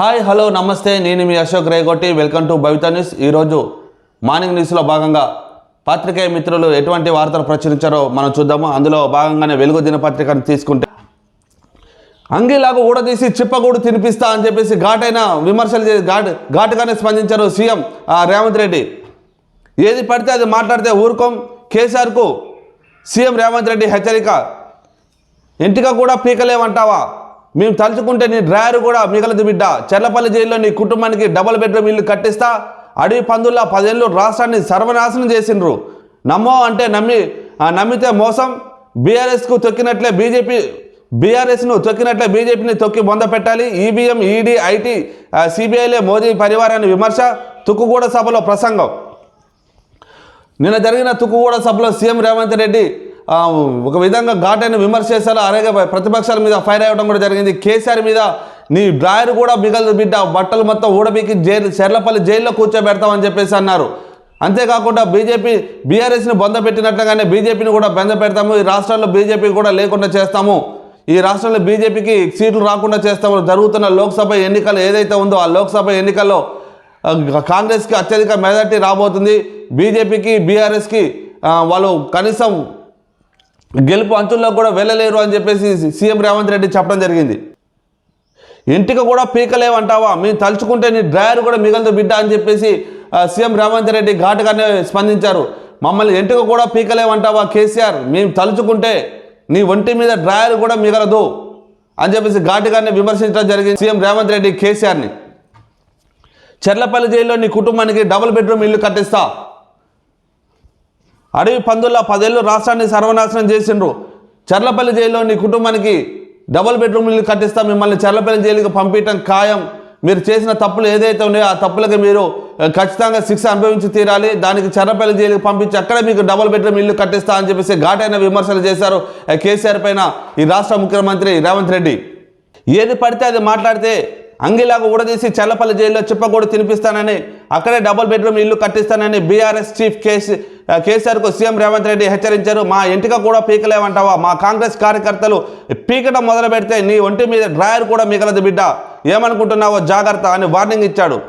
Hi hello namaste. నేను మీ Ashok Regotti. Welcome to Bhavita news. ఈరోజు morning న్యూస్లో భాగంగా పాత్రికేయ మిత్రులు ఎటువంటి వార్తలు ప్రచురించారో మనం చూద్దాము. అందులో భాగంగానే వెలుగు దినపత్రికను తీసుకుంటే అంగీలాగా ఊడదీసి చిప్పగూడు తినిపిస్తా అని చెప్పేసి ఘాటైన విమర్శలు చేసి ఘాట్ ఘాటుగానే స్పందించారు సీఎం రేవంత్ రెడ్డి. ఏది పడితే అది మాట్లాడితే ఊరుకోం. కేసీఆర్కు సీఎం రేవంత్ రెడ్డి హెచ్చరిక. ఇంటిగా కూడా పీకలేమంటావా? మేము తలుచుకుంటే నీ డ్రాయర్ కూడా మిగలదు బిడ్డ. చెర్లపల్లి జైల్లో నీ కుటుంబానికి డబుల్ బెడ్రూమ్ ఇల్లు కట్టిస్తా. అడవి పందుల్లా పదేళ్ళు రాష్ట్రాన్ని సర్వనాశనం చేసిండ్రు. నమ్మో అంటే నమ్మి నమ్మితే మోసం. బీఆర్ఎస్కు తొక్కినట్లే బీజేపీ బీఆర్ఎస్ను తొక్కినట్లే బీజేపీని తొక్కి బొంద పెట్టాలి. ఈవీఎం ఈడీ ఐటీ సిబిఐలే మోదీ పరివారాన్ని విమర్శ. తుక్కుగూడ సభలో ప్రసంగం. నిన్న జరిగిన తుక్కుగూడ సభలో సీఎం రేవంత్ రెడ్డి ఒక విధంగా ఘాటైన విమర్శ చేశారు అలాగే ప్రతిపక్షాల మీద ఫైర్ అవ్వడం కూడా జరిగింది. కేసీఆర్ మీద నీ డ్రాయర్ కూడా మిగలదు బిడ్డ. బట్టలు మొత్తం ఊడబీకి జైలు చెర్లపల్లి జైల్లో కూర్చోబెడతామని చెప్పేసి అన్నారు. అంతేకాకుండా బీజేపీ బీఆర్ఎస్ని బొంద పెట్టినట్లుగానే బీజేపీని కూడా బెంద పెడతాము. ఈ రాష్ట్రాల్లో బీజేపీ కూడా లేకుండా చేస్తాము. ఈ రాష్ట్రంలో బీజేపీకి సీట్లు రాకుండా చేస్తాము. జరుగుతున్న లోక్సభ ఎన్నికలు ఏదైతే ఉందో ఆ లోక్సభ ఎన్నికల్లో కాంగ్రెస్కి అత్యధిక మెజార్టీ రాబోతుంది. బీజేపీకి బీఆర్ఎస్కి వాళ్ళు కనీసం గెలుపు అంచుల్లో కూడా వెళ్ళలేరు అని చెప్పేసి సీఎం రేవంత్ రెడ్డి చెప్పడం జరిగింది. ఇంటికి కూడా పీకలేవంటావా? మేము తలుచుకుంటే నీ డ్రైవర్ కూడా మిగలదు బిడ్డ అని చెప్పేసి సీఎం రేవంత్ రెడ్డి ఘాటుగానే స్పందించారు. మమ్మల్ని ఇంటికి కూడా పీకలేవంటావా కేసీఆర్? మేము తలుచుకుంటే నీ ఒంటి మీద డ్రాయర్ కూడా మిగలదు అని చెప్పేసి ఘాటుగానే విమర్శించడం జరిగింది సీఎం రేవంత్ రెడ్డి కేసీఆర్ని. చెర్లపల్లి జైల్లో నీ కుటుంబానికి డబుల్ బెడ్రూమ్ ఇల్లు కట్టిస్తా. అడవి పందుల్లా పదేళ్ళు రాష్ట్రాన్ని సర్వనాశనం చేసిండ్రు. చర్లపల్లి జైల్లో నీ కుటుంబానికి డబుల్ బెడ్రూమ్ ఇల్లు కట్టిస్తా మిమ్మల్ని చర్లపల్లి జైలుకి పంపించడం ఖాయం. మీరు చేసిన తప్పులు ఏదైతే ఉన్నాయో ఆ తప్పులకి మీరు ఖచ్చితంగా శిక్ష అనుభవించి తీరాలి. దానికి చర్లపల్లి జైలుకి పంపించి అక్కడ మీకు డబుల్ బెడ్రూమ్ ఇల్లు కట్టిస్తా అని చెప్పేసి ఘాటైన విమర్శలు చేశారు కేసీఆర్ పైన ఈ రాష్ట్ర ముఖ్యమంత్రి రేవంత్ రెడ్డి. ఏది పడితే అది మాట్లాడితే అంగిలాగా ఊడదీసి చల్లపల్లి జైల్లో చిప్పకూడు తినిపిస్తానని అక్కడే డబుల్ బెడ్రూమ్ ఇల్లు కట్టిస్తానని బీఆర్ఎస్ చీఫ్ కేసీ కేసీఆర్కు సీఎం రేవంత్ రెడ్డి హెచ్చరించారు. మా ఇంటిక కూడా పీకలేమంటావా మా కాంగ్రెస్ కార్యకర్తలు పీకడం మొదలు పెడితే నీ ఒంటి మీద డ్రాయర్ కూడా మిగలదు బిడ్డ. ఏమనుకుంటున్నావో జాగ్రత్త అని వార్నింగ్ ఇచ్చాడు.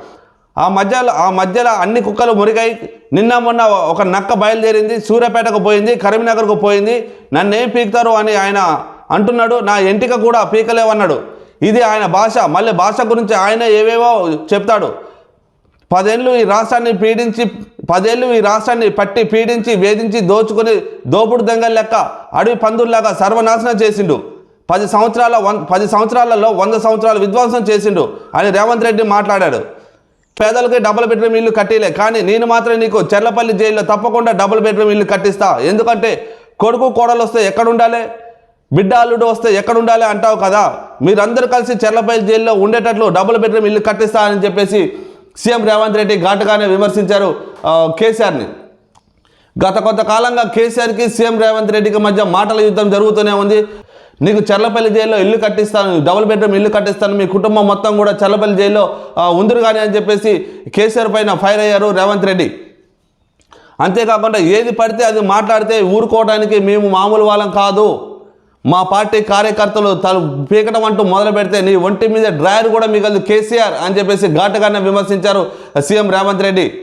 ఆ మధ్యలో ఆ మధ్యలో అన్ని కుక్కలు మురిగాయి. నిన్న మొన్న ఒక నక్క బయలుదేరింది సూర్యాపేటకు పోయింది కరీంనగర్కు పోయింది. నన్నేం పీకుతారు అని ఆయన అంటున్నాడు. నా ఎంటిక కూడా పీకలేవన్నాడు. ఇది ఆయన భాష. మళ్ళీ భాష గురించి ఆయన ఏవేవో చెప్తాడు. పదేళ్ళు ఈ రాష్ట్రాన్ని పీడించి పదేళ్ళు ఈ రాష్ట్రాన్ని పట్టి పీడించి వేధించి దోచుకుని దోపుడు దొంగల లెక్క అడవి పందుల్లాగా సర్వనాశనం చేసిండు. పది సంవత్సరాల వన్ పది సంవత్సరాలలో వంద సంవత్సరాలు విధ్వంసం చేసిండు అని రేవంత్ రెడ్డి మాట్లాడాడు. పేదలకి డబుల్ బెడ్రూమ్ ఇల్లు కట్టిలే కానీ నేను మాత్రం నీకు చెర్లపల్లి జైల్లో తప్పకుండా డబుల్ బెడ్రూమ్ ఇల్లు కట్టిస్తా. ఎందుకంటే కొడుకు కోడలు వస్తే ఎక్కడుండాలి? బిడ్డ అల్లుడు వస్తే ఎక్కడుండాలి అంటావు కదా? మీరందరూ కలిసి చెర్లపల్లి జైల్లో ఉండేటట్లు డబుల్ బెడ్రూమ్ ఇల్లు కట్టిస్తా అని చెప్పేసి సీఎం రేవంత్ రెడ్డి ఘాటుగానే విమర్శించారు కేసీఆర్ని. గత కొంతకాలంగా కేసీఆర్కి సీఎం రేవంత్ రెడ్డికి మధ్య మాటల యుద్ధం జరుగుతూనే ఉంది. నీకు చర్లపల్లి జైల్లో ఇల్లు కట్టిస్తాను డబుల్ బెడ్రూమ్ ఇల్లు కట్టిస్తాను మీ కుటుంబం మొత్తం కూడా చర్లపల్లి జైల్లో ఉందరు కానీ అని చెప్పేసి కేసీఆర్ పైన ఫైర్ అయ్యారు రేవంత్ రెడ్డి. అంతేకాకుండా ఏది పడితే అది మాట్లాడితే ఊరుకోవడానికి మేము మామూలు వాళ్ళం కాదు. మా పార్టీ కార్యకర్తలు తను పీకడం అంటూ మొదలు పెడితే నీ ఒంటి మీద డ్రాయర్ కూడా మిగలదు కేసీఆర్ అని చెప్పేసి ఘాటుగానే విమర్శించారు సీఎం రేవంత్ రెడ్డి.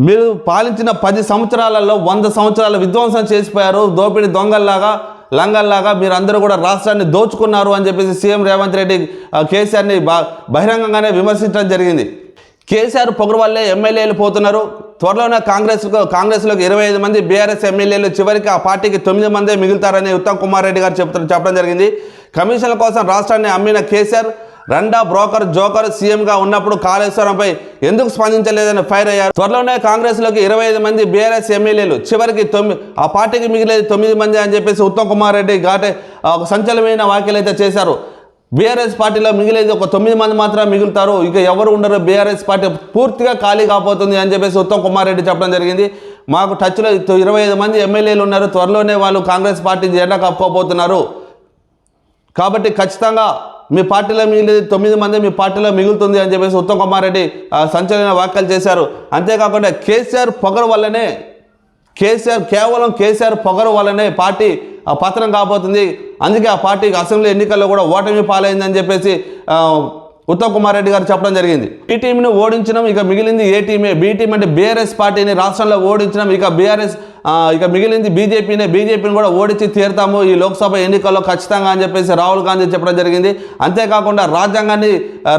మీరు పాలించిన పది సంవత్సరాలలో వంద సంవత్సరాల విధ్వంసం చేసిపోయారు దోపిడి దొంగల్లాగా లంగల్లాగా మీరు అందరూ కూడా రాష్ట్రాన్ని దోచుకున్నారు అని చెప్పేసి సీఎం రేవంత్ రెడ్డి కేసీఆర్ని బా- బహిరంగంగానే విమర్శించడం జరిగింది. కేసీఆర్ పొగరు వల్లే ఎమ్మెల్యేలు పోతున్నారు. త్వరలోనే కాంగ్రెస్ కాంగ్రెస్లోకి ఇరవై ఐదు మంది బీఆర్ఎస్ ఎమ్మెల్యేలు చివరికి ఆ పార్టీకి తొమ్మిది మందే మిగులుతారని ఉత్తమ్ కుమార్ రెడ్డి గారు చెప్తారు చెప్పడం జరిగింది. కమిషన్ల కోసం రాష్ట్రాన్ని అమ్మిన కేసీఆర్ రండా బ్రోకర్ జోకర్ సీఎంగా ఉన్నప్పుడు కాళేశ్వరంపై ఎందుకు స్పందించలేదని ఫైర్ అయ్యారు. త్వరలోనే కాంగ్రెస్లోకి ఇరవై ఐదు మంది బీఆర్ఎస్ ఎమ్మెల్యేలు చివరికి తొమ్మిది ఆ పార్టీకి మిగిలేదు తొమ్మిది మంది అని చెప్పేసి ఉత్తమ్ కుమార్ రెడ్డి ఘాటే ఒక సంచలనమైన వ్యాఖ్యలు అయితే చేశారు. బీఆర్ఎస్ పార్టీలో మిగిలేదు ఒక తొమ్మిది మంది మాత్రమే మిగులుతారు. ఇక ఎవరు ఉండరు. బీఆర్ఎస్ పార్టీ పూర్తిగా ఖాళీ కాపోతుంది అని చెప్పేసి ఉత్తమ్ కుమార్ రెడ్డి చెప్పడం జరిగింది. మాకు టచ్లో ఇరవై ఐదు మంది ఎమ్మెల్యేలు ఉన్నారు. త్వరలోనే వాళ్ళు కాంగ్రెస్ పార్టీ జెండా కప్పుకోబోతున్నారు. కాబట్టి ఖచ్చితంగా మీ పార్టీలో మిగిలిన తొమ్మిది మంది మీ పార్టీలో మిగులుతుంది అని చెప్పేసి ఉత్తమ్ కుమార్ రెడ్డి సంచలన వ్యాఖ్యలు చేశారు. అంతేకాకుండా కేసీఆర్ పొగరు వల్లనే కేసీఆర్ కేవలం కేసీఆర్ పొగరు వల్లనే పార్టీ ఆ, పతనం కాబోతుంది. అందుకే ఆ పార్టీకి అసెంబ్లీ ఎన్నికల్లో కూడా ఓటమి పాలైందని చెప్పేసి ఉత్తమ్ కుమార్ రెడ్డి గారు చెప్పడం జరిగింది. ఈ టీంను ఓడించడం ఇక మిగిలింది ఏ టీమే? బి టీం అంటే బీఆర్ఎస్ పార్టీని రాష్ట్రంలో ఓడించడం ఇక బీఆర్ఎస్ ఇక మిగిలింది బీజేపీనే. బీజేపీని కూడా ఓడించి తీరుతాము ఈ లోక్సభ ఎన్నికల్లో ఖచ్చితంగా అని చెప్పేసి రాహుల్ గాంధీ చెప్పడం జరిగింది. అంతేకాకుండా రాజ్యాంగాన్ని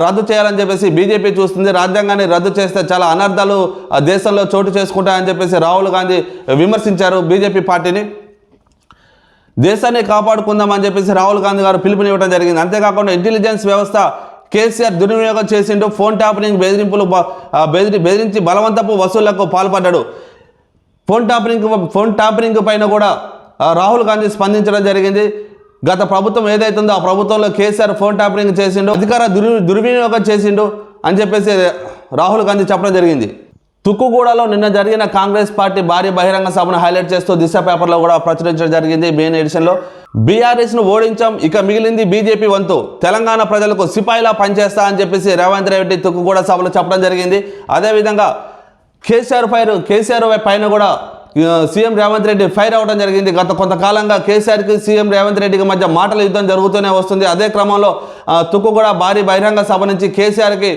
రద్దు చేయాలని చెప్పేసి బీజేపీ చూస్తుంది. రాజ్యాంగాన్ని రద్దు చేస్తే చాలా అనర్థాలు దేశంలో చోటు చేసుకుంటాయని చెప్పేసి రాహుల్ గాంధీ విమర్శించారు బీజేపీ పార్టీని. దేశాన్ని కాపాడుకుందామని చెప్పేసి రాహుల్ గాంధీ గారు పిలుపునివ్వడం జరిగింది. అంతేకాకుండా ఇంటెలిజెన్స్ వ్యవస్థ కేసీఆర్ దుర్వినియోగం చేసిండు ఫోన్ ట్యాపరింగ్ బెదిరింపులు బెదిరి బెదిరించి బలవంతపు వసూళ్ళకు పాల్పడ్డాడు. ఫోన్ ట్యాపరింగ్ ఫోన్ ట్యాపరింగ్ పైన కూడా రాహుల్ గాంధీ స్పందించడం జరిగింది. గత ప్రభుత్వం ఏదైతుందో ఆ ప్రభుత్వంలో కేసీఆర్ ఫోన్ ట్యాపరింగ్ చేసిండు అధికార దుర్వినియోగం చేసిండు అని చెప్పేసి రాహుల్ గాంధీ చెప్పడం జరిగింది. తుక్కుగూడలో నిన్న జరిగిన కాంగ్రెస్ పార్టీ భారీ బహిరంగ సభను హైలైట్ చేస్తూ దిశ పేపర్లో కూడా ప్రచురించడం జరిగింది మెయిన్ ఎడిషన్లో. బీఆర్ఎస్ను ఓడించాం ఇక మిగిలింది బీజేపీ వంతు. తెలంగాణ ప్రజలకు సిపాయిలా పనిచేస్తా అని చెప్పేసి రేవంత్ రెడ్డి తుక్కుగూడ సభలో చెప్పడం జరిగింది. అదేవిధంగా కేసీఆర్ ఫైర్ కేసీఆర్ పైన కూడా సీఎం రేవంత్ రెడ్డి ఫైర్ అవ్వడం జరిగింది. గత కొంతకాలంగా కేసీఆర్కి సీఎం రేవంత్ రెడ్డికి మధ్య మాటల యుద్ధం జరుగుతూనే వస్తుంది. అదే క్రమంలో తుక్కుగూడ భారీ బహిరంగ సభ నుంచి కేసీఆర్కి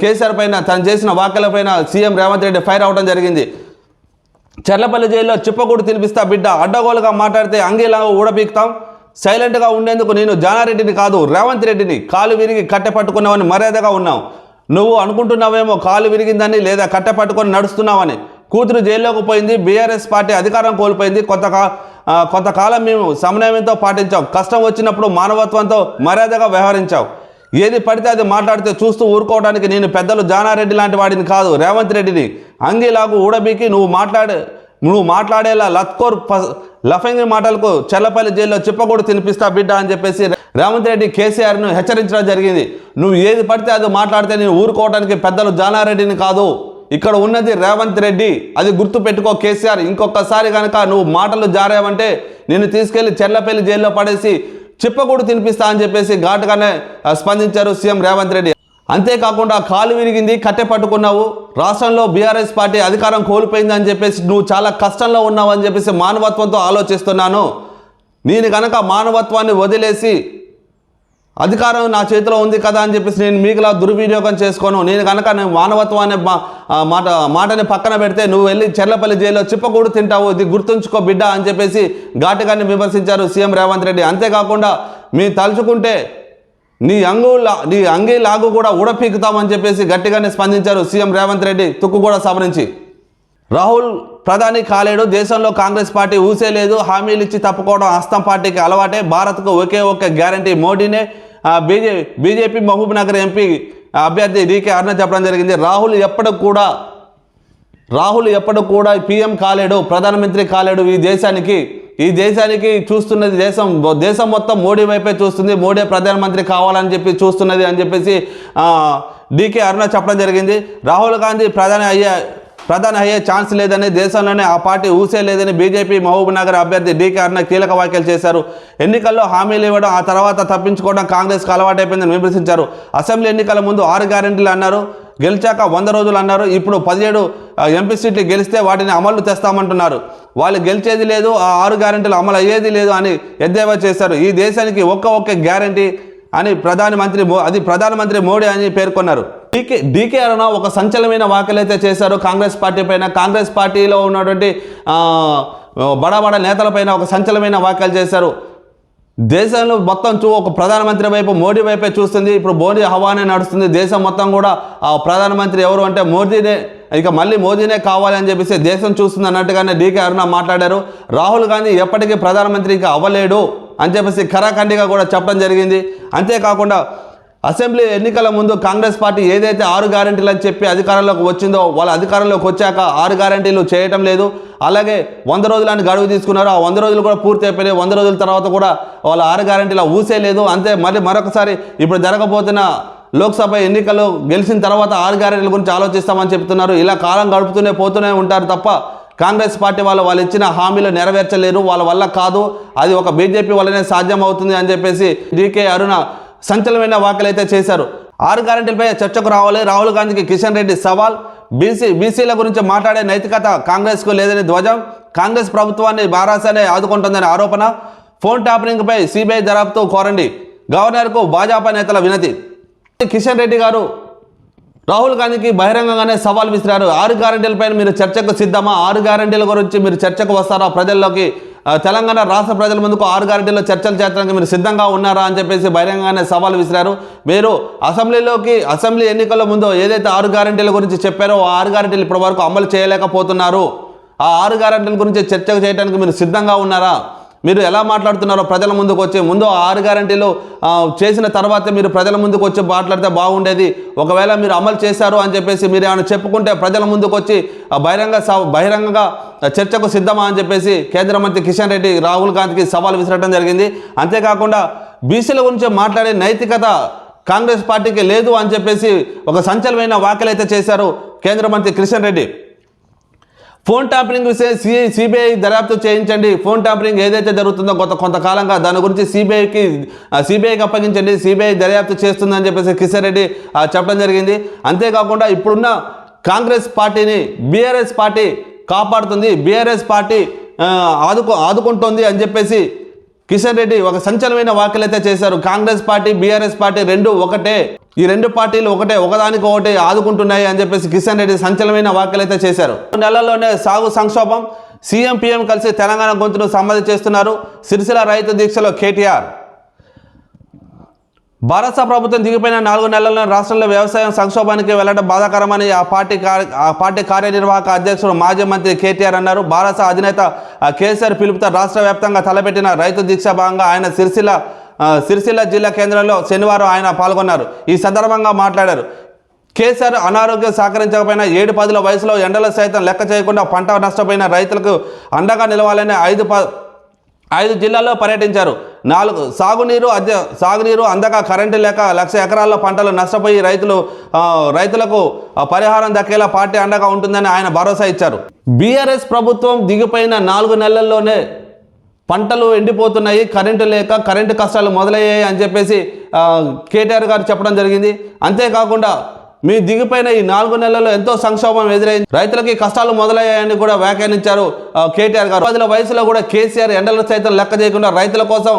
కేసీఆర్ పైన తను చేసిన వ్యాఖ్యల పైన సీఎం రేవంత్ రెడ్డి ఫైర్ అవ్వడం జరిగింది. చెర్లపల్లి జైల్లో చిప్పకూడు తినిపిస్తా బిడ్డ అడ్డగోలుగా మాట్లాడితే అంగేలా ఊడపీకుతాం సైలెంట్గా ఉండేందుకు నేను జానారెడ్డిని కాదు రేవంత్ రెడ్డిని కాలు విరిగి కట్టె పట్టుకున్నావని మర్యాదగా ఉన్నావు నువ్వు అనుకుంటున్నావేమో కాలు విరిగిందని లేదా కట్టె పట్టుకొని నడుస్తున్నావని. కూతురు జైల్లోకి పోయింది బీఆర్ఎస్ పార్టీ అధికారం కోల్పోయింది. కొంతకా కొంతకాలం మేము సమన్వయంతో పాటించాం. కష్టం వచ్చినప్పుడు మానవత్వంతో మర్యాదగా వ్యవహరించావు ఏది పడితే అది మాట్లాడితే చూస్తూ ఊరుకోవడానికి నేను పెద్దలు జానారెడ్డి లాంటి వాడిని కాదు రేవంత్ రెడ్డిని. అంగిలాగు ఊడబీకి నువ్వు మాట్లాడే నువ్వు మాట్లాడేలా లత్కోర్ ప- లఫంగి మాటలకు చెల్లపల్లి జైల్లో చిప్పకూడు తినిపిస్తా బిడ్డ అని చెప్పేసి రేవంత్ రెడ్డి కేసీఆర్ను హెచ్చరించడం జరిగింది. నువ్వు ఏది పడితే అది మాట్లాడితే నేను ఊరుకోవడానికి పెద్దలు జానారెడ్డిని కాదు. ఇక్కడ ఉన్నది రేవంత్ రెడ్డి. అది గుర్తు పెట్టుకో కేసీఆర్. ఇంకొకసారి కనుక నువ్వు మాటలు జారావంటే నేను తీసుకెళ్ళి చెర్లపల్లి జైల్లో పడేసి చిప్పకూడు తినిపిస్తా అని చెప్పేసి ఘాటుగానే స్పందించారు సీఎం రేవంత్ రెడ్డి. అంతేకాకుండా కాలు విరిగింది కట్టె పట్టుకున్నావు. రాష్ట్రంలో బీఆర్ఎస్ పార్టీ అధికారం కోల్పోయింది అని చెప్పేసి నువ్వు చాలా కష్టంలో ఉన్నావు అని చెప్పేసి మానవత్వంతో ఆలోచిస్తున్నాను. నేను కనుక మానవత్వాన్ని వదిలేసి అధికారం నా చేతిలో ఉంది కదా అని చెప్పేసి నేను మీకులా దుర్వినియోగం చేసుకోను. నేను కనుక నేను మానవత్వాన్ని మా- మాట మాటని పక్కన పెడితే నువ్వు వెళ్ళి చెర్లపల్లి జైల్లో చిప్పకూడు తింటావు ఇది గుర్తుంచుకో బిడ్డ అని చెప్పేసి ఘాటుగాన్ని విమర్శించారు సీఎం రేవంత్ రెడ్డి. అంతేకాకుండా మీ తలుచుకుంటే నీ అంగు నీ అంగీ లాగు కూడా ఊడపీకుతామని చెప్పేసి గట్టిగానే స్పందించారు సీఎం రేవంత్ రెడ్డి తుక్కుగూడ సభ నుంచి. రాహుల్ ప్రధాని కాలేడు దేశంలో కాంగ్రెస్ పార్టీ ఊసే లేదు హామీలు ఇచ్చి తప్పుకోవడం హస్తం పార్టీకి అలవాటే భారత్కు ఒకే ఒక్క గ్యారంటీ మోడీనే. BJ BJP Mahabubnagar MP అభ్యర్థి డీకే అరుణ చెప్పడం జరిగింది. రాహుల్ ఎప్పటికి కూడా రాహుల్ ఎప్పుడు కూడా పీఎం కాలేడు ప్రధానమంత్రి కాలేడు ఈ దేశానికి. ఈ దేశానికి చూస్తున్నది దేశం దేశం మొత్తం మోడీ వైపే చూస్తుంది. మోడీ ప్రధానమంత్రి కావాలని చెప్పి చూస్తున్నది అని చెప్పేసి డీకే అరుణ చెప్పడం జరిగింది. రాహుల్ గాంధీ ప్రధాని అయ్యే ప్రధాని అయ్యే ఛాన్స్ లేదని దేశంలోనే ఆ పార్టీ ఊసే లేదని బీజేపీ మహబూబ్ నగర్ అభ్యర్థి డీకే అరుణ కీలక వ్యాఖ్యలు చేశారు. ఎన్నికల్లో హామీలు ఇవ్వడం ఆ తర్వాత తప్పించుకోవడం కాంగ్రెస్కు అలవాటైపోయిందని విమర్శించారు. అసెంబ్లీ ఎన్నికల ముందు ఆరు గ్యారెంటీలు అన్నారు. గెలిచాక వంద రోజులు అన్నారు. ఇప్పుడు పదిహేడు ఎంపీ సీట్లు గెలిస్తే వాటిని అమలు తెస్తామంటున్నారు. వాళ్ళు గెలిచేది లేదు ఆ ఆరు గ్యారెంటీలు అమలు అయ్యేది లేదు అని ఎద్దేవా చేశారు. ఈ దేశానికి ఒక్క ఒక్క గ్యారెంటీ అని ప్రధానమంత్రి అది ప్రధానమంత్రి మోడీ అని పేర్కొన్నారు. డీకే డీకే అరుణ ఒక సంచలనమైన వ్యాఖ్యలు అయితే చేశారు. కాంగ్రెస్ పార్టీ పైన కాంగ్రెస్ పార్టీలో ఉన్నటువంటి ఆ, బడా బడా నేతలపైన ఒక సంచలనమైన వ్యాఖ్యలు చేశారు. దేశంలో మొత్తం చూ ఒక ప్రధానమంత్రి వైపు మోడీ వైపే చూస్తుంది. ఇప్పుడు మోడీ హవానే నడుస్తుంది. దేశం మొత్తం కూడా ఆ ప్రధానమంత్రి ఎవరు అంటే మోదీనే ఇక మళ్ళీ మోదీనే కావాలని చెప్పేసి దేశం చూస్తుంది అన్నట్టుగానే డీకే అరుణ మాట్లాడారు. రాహుల్ గాంధీ ఎప్పటికీ ప్రధానమంత్రి ఇంకా అవ్వలేడు అని చెప్పేసి ఖరాఖండిగా కూడా చెప్పడం జరిగింది. అంతేకాకుండా అసెంబ్లీ ఎన్నికల ముందు కాంగ్రెస్ పార్టీ ఏదైతే ఆరు గ్యారెంటీలు అని చెప్పి అధికారంలోకి వచ్చిందో వాళ్ళ అధికారంలోకి వచ్చాక ఆరు గ్యారెంటీలు చేయటం లేదు. అలాగే వంద రోజులని గడువు తీసుకున్నారు. ఆ వంద రోజులు కూడా పూర్తి అయిపోయినాయి. వంద రోజుల తర్వాత కూడా వాళ్ళ ఆరు గ్యారెంటీల ఊసే లేదు. అంతే మళ్ళీ మరొకసారి ఇప్పుడు జరగబోతున్న లోక్సభ ఎన్నికలు గెలిచిన తర్వాత ఆరు గ్యారెంటీల గురించి ఆలోచిస్తామని చెప్తున్నారు. ఇలా కాలం గడుపుతూనే పోతూనే ఉంటారు తప్ప కాంగ్రెస్ పార్టీ వాళ్ళు వాళ్ళు ఇచ్చిన హామీలు నెరవేర్చలేరు. వాళ్ళ వల్ల కాదు. అది ఒక బీజేపీ వల్లనే సాధ్యం అవుతుంది అని చెప్పేసి డీకే అరుణ సంచలనమైన వ్యాఖ్యలు అయితే చేశారు. ఆరు గ్యారెంటీలపై చర్చకు రావాలి. రాహుల్ గాంధీకి కిషన్ రెడ్డి సవాల్. బీసీ బీసీల గురించి మాట్లాడే నైతికత కాంగ్రెస్కు లేదని ధ్వజం. కాంగ్రెస్ ప్రభుత్వాన్ని బారాసానే ఆదుకుంటుందనే ఆరోపణ. ఫోన్ టాపరింగ్పై సిబిఐ దర్యాప్తు కోరండి. గవర్నర్కు భాజపా నేతల వినతి. కిషన్ రెడ్డి గారు రాహుల్ గాంధీకి బహిరంగంగానే సవాల్ విసిరారు. ఆరు గ్యారంటీలపైన మీరు చర్చకు సిద్ధమా? ఆరు గ్యారంటీల గురించి మీరు చర్చకు వస్తారా? ప్రజల్లోకి తెలంగాణ రాష్ట్ర ప్రజల ముందుకు ఆరు గారెంటీలో చర్చలు చేర్చడానికి మీరు సిద్ధంగా ఉన్నారా అని చెప్పేసి బహిరంగంగానే సవాల్ విసిరారు. మీరు అసెంబ్లీలోకి అసెంబ్లీ ఎన్నికల ముందు ఏదైతే ఆరు గ్యారంటీల గురించి చెప్పారో ఆ ఆరు గ్యారంటీలు ఇప్పటి వరకు అమలు చేయలేకపోతున్నారు. ఆ ఆరు గ్యారంటీల గురించి చర్చ చేయడానికి మీరు సిద్ధంగా ఉన్నారా? మీరు ఎలా మాట్లాడుతున్నారో ప్రజల ముందుకు వచ్చి ముందు ఆరు గ్యారంటీలు చేసిన తర్వాత మీరు ప్రజల ముందుకు వచ్చి మాట్లాడితే బాగుండేది. ఒకవేళ మీరు అమలు చేశారు అని చెప్పేసి మీరు ఏమైనా చెప్పుకుంటే ప్రజల ముందుకు వచ్చి ఆ, బహిరంగ స- బహిరంగంగా చర్చకు సిద్ధమా అని చెప్పేసి కేంద్ర మంత్రి కిషన్ రెడ్డి రాహుల్ గాంధీకి సవాల్ విసిరడం జరిగింది. అంతేకాకుండా బీసీల గురించి మాట్లాడే నైతికత కాంగ్రెస్ పార్టీకి లేదు అని చెప్పేసి ఒక సంచలమైన వ్యాఖ్యలు అయితే చేశారు కేంద్ర మంత్రి కిషన్ రెడ్డి. ఫోన్ ట్యాంపరింగ్ విషయం సిబిఐ దర్యాప్తు చేయించండి. ఫోన్ ట్యాంపరింగ్ ఏదైతే జరుగుతుందో కొంత కొంతకాలంగా దాని గురించి సిబిఐకి సిబిఐకి అప్పగించండి. సిబిఐ దర్యాప్తు చేస్తుందని చెప్పేసి కిషన్ రెడ్డి చెప్పడం జరిగింది. అంతేకాకుండా ఇప్పుడున్న కాంగ్రెస్ పార్టీని బీఆర్ఎస్ పార్టీ కాపాడుతుంది. బీఆర్ఎస్ పార్టీ ఆదుకు ఆదుకో ఆదుకుంటుంది అని చెప్పేసి కిషన్ రెడ్డి ఒక సంచలనమైన వ్యాఖ్యలైతే చేశారు. కాంగ్రెస్ పార్టీ బీఆర్ఎస్ పార్టీ రెండు ఒకటే. ఈ రెండు పార్టీలు ఒకటే ఒకదానికి ఒకటి ఆదుకుంటున్నాయి అని చెప్పేసి కిషన్ రెడ్డి సంచలనమైన వ్యాఖ్యలైతే చేశారు. నెలల్లోనే సాగు సంక్షోభం సీఎం పీఎం కలిసి తెలంగాణ గొంతును సమ్మతి చేస్తున్నారు. సిరిసిల రైతు దీక్షలో కేటీఆర్. భారత ప్రభుత్వం దిగిపోయిన నాలుగు నెలల్లో రాష్ట్రంలో వ్యవసాయం సంక్షోభానికి వెళ్ళడం బాధాకరమని ఆ పార్టీ కార్య ఆ పార్టీ కార్యనిర్వాహక అధ్యక్షుడు మాజీ మంత్రి కేటీఆర్ అన్నారు. భారత అధినేత కేసీఆర్ పిలుపుతో రాష్ట్ర వ్యాప్తంగా తలపెట్టిన రైతు దీక్ష భాగంగా ఆయన సిరిసిల్ల సిరిసిల్ల జిల్లా కేంద్రంలో శనివారం ఆయన పాల్గొన్నారు. ఈ సందర్భంగా మాట్లాడారు. కేసీఆర్ అనారోగ్యం సహకరించకపోయినా ఏడు పదుల వయసులో ఎండలు సైతం లెక్క చేయకుండా పంట నష్టపోయిన రైతులకు అండగా నిలవాలని ఐదు ప ఐదు జిల్లాల్లో పర్యటించారు. నాలుగు సాగునీరు అధ్య సాగునీరు అందక కరెంటు లేక లక్ష ఎకరాల్లో పంటలు నష్టపోయి రైతులు రైతులకు పరిహారం దక్కేలా పార్టీ అండగా ఉంటుందని ఆయన భరోసా ఇచ్చారు. బీఆర్ఎస్ ప్రభుత్వం దిగిపోయిన నాలుగు నెలల్లోనే పంటలు ఎండిపోతున్నాయి కరెంటు లేక కరెంటు కష్టాలు మొదలయ్యాయి అని చెప్పేసి కేటీఆర్ గారు చెప్పడం జరిగింది. అంతేకాకుండా మీ దిగిపోయిన ఈ నాలుగు నెలల్లో ఎంతో సంక్షోభం ఎదురైంది. రైతులకి కష్టాలు మొదలయ్యాయని కూడా వ్యాఖ్యానించారు కేటీఆర్ గారు. పదిల వయసులో కూడా కేసీఆర్ ఎండల సైతం లెక్క చేయకుండా రైతుల కోసం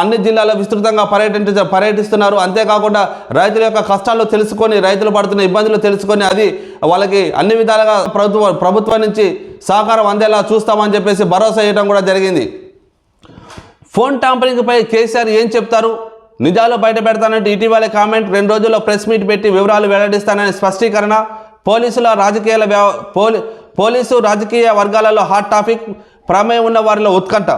అన్ని జిల్లాల్లో విస్తృతంగా పర్యటించ పర్యటిస్తున్నారు. అంతేకాకుండా రైతుల యొక్క కష్టాలు తెలుసుకొని రైతులు పడుతున్న ఇబ్బందులు తెలుసుకొని అది వాళ్ళకి అన్ని విధాలుగా ప్రభుత్వ ప్రభుత్వం నుంచి సహకారం అందేలా చూస్తామని చెప్పేసి భరోసా ఇవ్వడం కూడా జరిగింది. ఫోన్ ట్యాంపరింగ్పై కేసీఆర్ ఏం చెప్తారు? నిజాలు బయట పెడతానంటూ ఇటీవలే కామెంట్ రెండు రోజుల్లో ప్రెస్ మీట్ పెట్టి వివరాలు వెల్లడిస్తానని స్పష్టీకరణ. పోలీసుల రాజకీయాల వ్యవ పోలీ పోలీసు రాజకీయ వర్గాలలో హాట్ టాపిక్ ప్రమేయం ఉన్న వారిలో ఉత్కంఠ.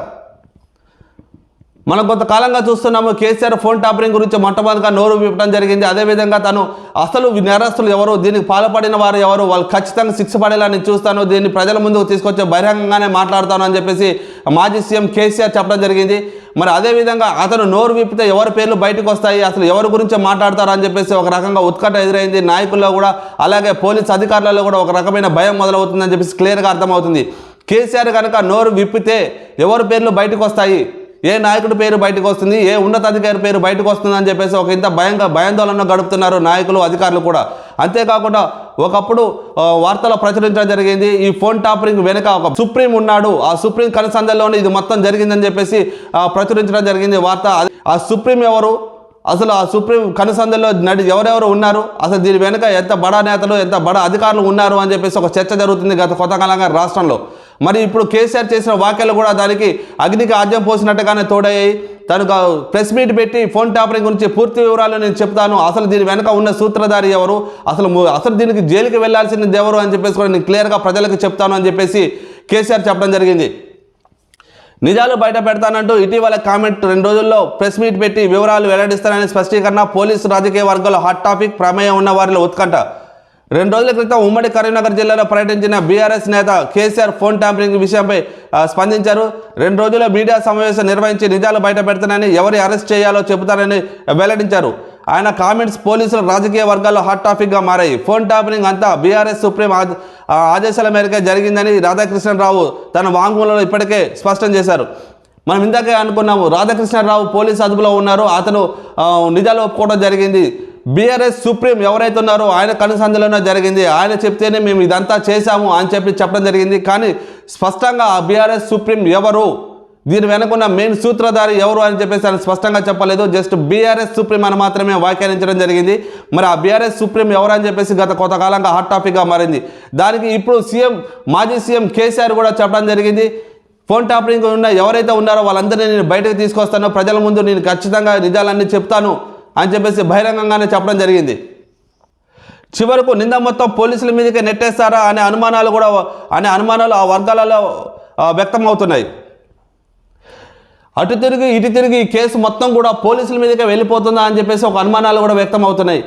మనం కొంతకాలంగా చూస్తున్నాము కేసీఆర్ ఫోన్ టాపరింగ్ గురించి మొట్టమొదటిగా నోరు విప్పడం జరిగింది. అదేవిధంగా తను అసలు నేరస్తులు ఎవరు దీనికి పాల్పడిన వారు ఎవరు వాళ్ళు ఖచ్చితంగా శిక్ష పడేలా నేను చూస్తాను దీన్ని ప్రజల ముందుకు తీసుకొచ్చే బహిరంగంగానే మాట్లాడతాను అని చెప్పేసి మాజీ సీఎం కేసీఆర్ చెప్పడం జరిగింది. మరి అదేవిధంగా అతను నోరు విప్పితే ఎవరి పేర్లు బయటకు వస్తాయి? అసలు ఎవరి గురించి మాట్లాడతారు అని చెప్పేసి ఒక రకంగా ఉత్కంఠ ఎదురైంది. నాయకుల్లో కూడా అలాగే పోలీస్ అధికారులలో కూడా ఒక రకమైన భయం మొదలవుతుందని చెప్పేసి క్లియర్గా అర్థమవుతుంది. కేసీఆర్ కనుక నోరు విప్పితే ఎవరి పేర్లు బయటకు వస్తాయి? ఏ నాయకుడి పేరు బయటకు వస్తుంది? ఏ ఉన్నతాధికారి పేరు బయటకు వస్తుంది అని చెప్పేసి ఒక ఇంత భయంగా భయాందోళన గడుపుతున్నారు నాయకులు అధికారులు కూడా. అంతేకాకుండా ఒకప్పుడు వార్తలు ప్రచురించడం జరిగింది. ఈ ఫోన్ టాపరింగ్ వెనుక ఒక సుప్రీం ఉన్నాడు. ఆ సుప్రీం కనసందల్లోనే ఇది మొత్తం జరిగిందని చెప్పేసి ప్రచురించడం జరిగింది వార్త. ఆ సుప్రీం ఎవరు? అసలు ఆ సుప్రీం కనుసందల్లో నడి ఎవరెవరు ఉన్నారు? అసలు దీని వెనుక ఎంత బడా నేతలు ఎంత బడా అధికారులు ఉన్నారు అని చెప్పేసి ఒక చర్చ జరుగుతుంది గత కొంతకాలంగా రాష్ట్రంలో. మరి ఇప్పుడు కేసీఆర్ చేసిన వ్యాఖ్యలు కూడా దానికి అగ్నికి ఆజ్యం పోసినట్టుగానే తోడయ్యాయి. తను ప్రెస్ మీట్ పెట్టి ఫోన్ ట్యాపరింగ్ గురించి పూర్తి వివరాలు నేను చెప్తాను. అసలు దీని వెనుక ఉన్న సూత్రధారి ఎవరు? అసలు అసలు దీనికి జైలుకి వెళ్ళాల్సింది ఎవరు అని చెప్పేసి కూడా నేను క్లియర్గా ప్రజలకు చెప్తాను అని చెప్పేసి కేసీఆర్ చెప్పడం జరిగింది. నిజాలు బయట పెడతానంటూ ఇటీవల కామెంట్ రెండు రోజుల్లో ప్రెస్ మీట్ పెట్టి వివరాలు వెల్లడిస్తానని స్పష్టీకరణ పోలీసు రాజకీయ వర్గాల్లో హాట్ టాపిక్ ప్రమేయం ఉన్న వారిలో ఉత్కంఠ. రెండు రోజుల క్రితం ఉమ్మడి కరీంనగర్ జిల్లాలో పర్యటించిన బీఆర్ఎస్ నేత కేసీఆర్ ఫోన్ ట్యాంపరింగ్ విషయంపై స్పందించారు. రెండు రోజుల మీడియా సమావేశం నిర్వహించి నిజాలు బయట పెడతానని ఎవరి అరెస్ట్ చేయాలో చెబుతారని వెల్లడించారు. ఆయన కామెంట్స్ పోలీసులు రాజకీయ వర్గాల్లో హాట్ టాపిక్గా మారాయి. ఫోన్ ట్యాపరింగ్ అంతా బీఆర్ఎస్ సుప్రీం ఆదేశాల మేరకే జరిగిందని రాధాకృష్ణరావు తన వాంగ్మూలంలో ఇప్పటికే స్పష్టం చేశారు. మనం ఇందాకే అనుకున్నాము రాధాకృష్ణరావు పోలీస్ అదుపులో ఉన్నారు అతను నిజాలు ఒప్పుకోవడం జరిగింది. బీఆర్ఎస్ సుప్రీం ఎవరైతే ఉన్నారో ఆయన కనుసంధిలోనే జరిగింది. ఆయన చెప్తేనే మేము ఇదంతా చేశాము అని చెప్పి చెప్పడం జరిగింది. కానీ స్పష్టంగా ఆ బీఆర్ఎస్ సుప్రీం ఎవరు? దీని వెనుకున్న మెయిన్ సూత్రధారి ఎవరు అని చెప్పేసి ఆయన స్పష్టంగా చెప్పలేదు. జస్ట్ బీఆర్ఎస్ సుప్రీం అని మాత్రమే వ్యాఖ్యానించడం జరిగింది. మరి ఆ బీఆర్ఎస్ సుప్రీం ఎవరు అని చెప్పేసి గత కొంతకాలంగా హాట్ టాపిక్గా మారింది. దానికి ఇప్పుడు సీఎం మాజీ సీఎం కేసీఆర్ కూడా చెప్పడం జరిగింది. ఫోన్ టాపింగ్ ఉన్న ఎవరైతే ఉన్నారో వాళ్ళందరినీ నేను బయటకు తీసుకొస్తాను. ప్రజల ముందు నేను ఖచ్చితంగా నిజాలన్నీ చెప్తాను. అని చెప్పేసి బహిరంగంగానే చెప్పడం జరిగింది. చివరకు నింద మొత్తం పోలీసుల మీదకే నెట్టేస్తారా అనే అనుమానాలు కూడా అనే అనుమానాలు ఆ వర్గాలలో వ్యక్తం అవుతున్నాయి అటు తిరిగి ఇటు తిరిగి ఈ కేసు మొత్తం కూడా పోలీసుల మీదకే వెళ్ళిపోతుందా అని చెప్పేసి ఒక అనుమానాలు కూడా వ్యక్తం అవుతున్నాయి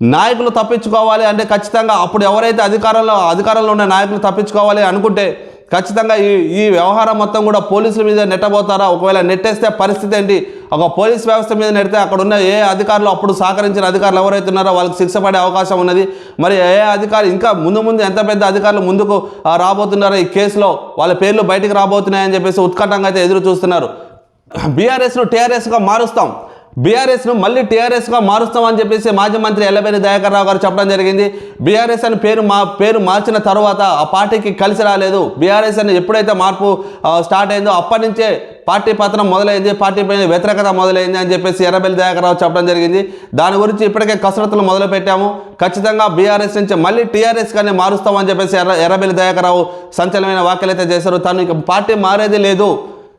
నాయకులు తప్పించుకోవాలి అంటే ఖచ్చితంగా అప్పుడు ఎవరైతే అధికారంలో అధికారంలో ఉన్న నాయకులు తప్పించుకోవాలి అనుకుంటే ఖచ్చితంగా ఈ ఈ వ్యవహారం మొత్తం కూడా పోలీసుల మీద నెట్టబోతారా? ఒకవేళ నెట్టేస్తే పరిస్థితి ఏంటి? ఒక పోలీస్ వ్యవస్థ మీద నెడితే అక్కడ ఉన్న ఏ అధికారులు అప్పుడు సహకరించిన అధికారులు ఎవరైతే ఉన్నారో వాళ్ళకి శిక్ష పడే అవకాశం ఉన్నది. మరి ఏ అధికారులు ఇంకా ముందు ముందు ఎంత పెద్ద అధికారులు ముందుకు రాబోతున్నారో ఈ కేసులో వాళ్ళ పేర్లు బయటికి రాబోతున్నాయని చెప్పేసి ఉత్కటంగా అయితే ఎదురు చూస్తున్నారు. బీఆర్ఎస్ను టీఆర్ఎస్గా మారుస్తాం. బీఆర్ఎస్ను మళ్ళీ టీఆర్ఎస్గా మారుస్తామని చెప్పేసి మాజీ మంత్రి ఎల్లబెల్లి దయాకర్ రావు గారు చెప్పడం జరిగింది. బీఆర్ఎస్ అని పేరు మా పేరు మార్చిన తర్వాత ఆ పార్టీకి కలిసి రాలేదు. బీఆర్ఎస్ అని ఎప్పుడైతే మార్పు స్టార్ట్ అయిందో అప్పటి నుంచే పార్టీ పతనం మొదలైంది. పార్టీ పైన వ్యతిరేకత మొదలైంది అని చెప్పేసి ఎర్రబెల్లి దయాకర్ రావు చెప్పడం జరిగింది. దాని గురించి ఇప్పటికే కసరత్తులు మొదలు పెట్టాము ఖచ్చితంగా బీఆర్ఎస్ నుంచి మళ్ళీ టీఆర్ఎస్ కానీ మారుస్తామని చెప్పేసి ఎర్ర ఎర్రబెల్లి దయాకర్ రావు సంచలనమైన వ్యాఖ్యలు అయితే చేశారు. తను ఇక పార్టీ మారేది లేదు.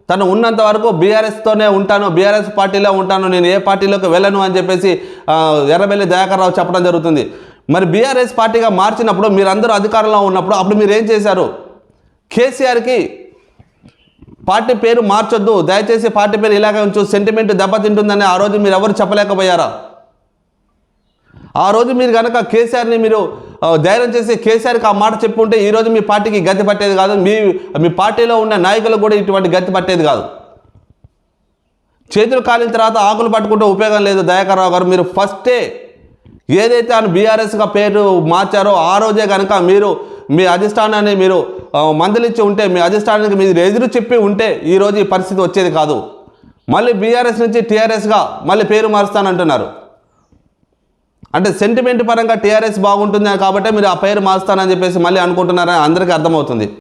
తను ఉన్నంత వరకు బీఆర్ఎస్తోనే ఉంటాను బీఆర్ఎస్ పార్టీలో ఉంటాను నేను ఏ పార్టీలోకి వెళ్ళను అని చెప్పేసి ఎర్రబెల్లి దయాకర్ రావు చెప్పడం జరుగుతుంది. మరి బీఆర్ఎస్ పార్టీగా మార్చినప్పుడు మీరందరూ అధికారంలో ఉన్నప్పుడు అప్పుడు మీరు ఏం చేశారు? కేసీఆర్కి పార్టీ పేరు మార్చొద్దు దయచేసి పార్టీ పేరు ఇలాగే ఉంచు సెంటిమెంట్ దెబ్బతింటుందని ఆ రోజు మీరు ఎవరు చెప్పలేకపోయారా? ఆ రోజు మీరు కనుక కేసీఆర్ని మీరు ధైర్యం చేసి కేసీఆర్కి ఆ మాట చెప్పుంటే ఉంటే ఈరోజు మీ పార్టీకి గతి పట్టేది కాదు. మీ మీ పార్టీలో ఉన్న నాయకులకు కూడా ఇటువంటి గతి పట్టేది కాదు. చేతులు కాలిన తర్వాత ఆకులు పట్టుకుంటే ఉపయోగం లేదు. దయాకర్రావు గారు మీరు ఫస్టే ఏదైతే ఆయన బీఆర్ఎస్గా పేరు మార్చారో ఆ రోజే కనుక మీరు మీ అధిష్టానాన్ని మీరు మందలిచ్చి ఉంటే మీ అధిష్టానానికి మీరు ఎదురు చెప్పి ఉంటే ఈరోజు ఈ పరిస్థితి వచ్చేది కాదు. మళ్ళీ బీఆర్ఎస్ నుంచి టీఆర్ఎస్గా మళ్ళీ పేరు మారుస్తానంటున్నారు. అంటే సెంటిమెంట్ పరంగా టీఆర్ఎస్ బాగుంటుంది కాబట్టి మీరు ఆ పేరు మారుస్తానని చెప్పేసి మళ్ళీ అనుకుంటున్నారని అందరికీ అర్థమవుతుంది.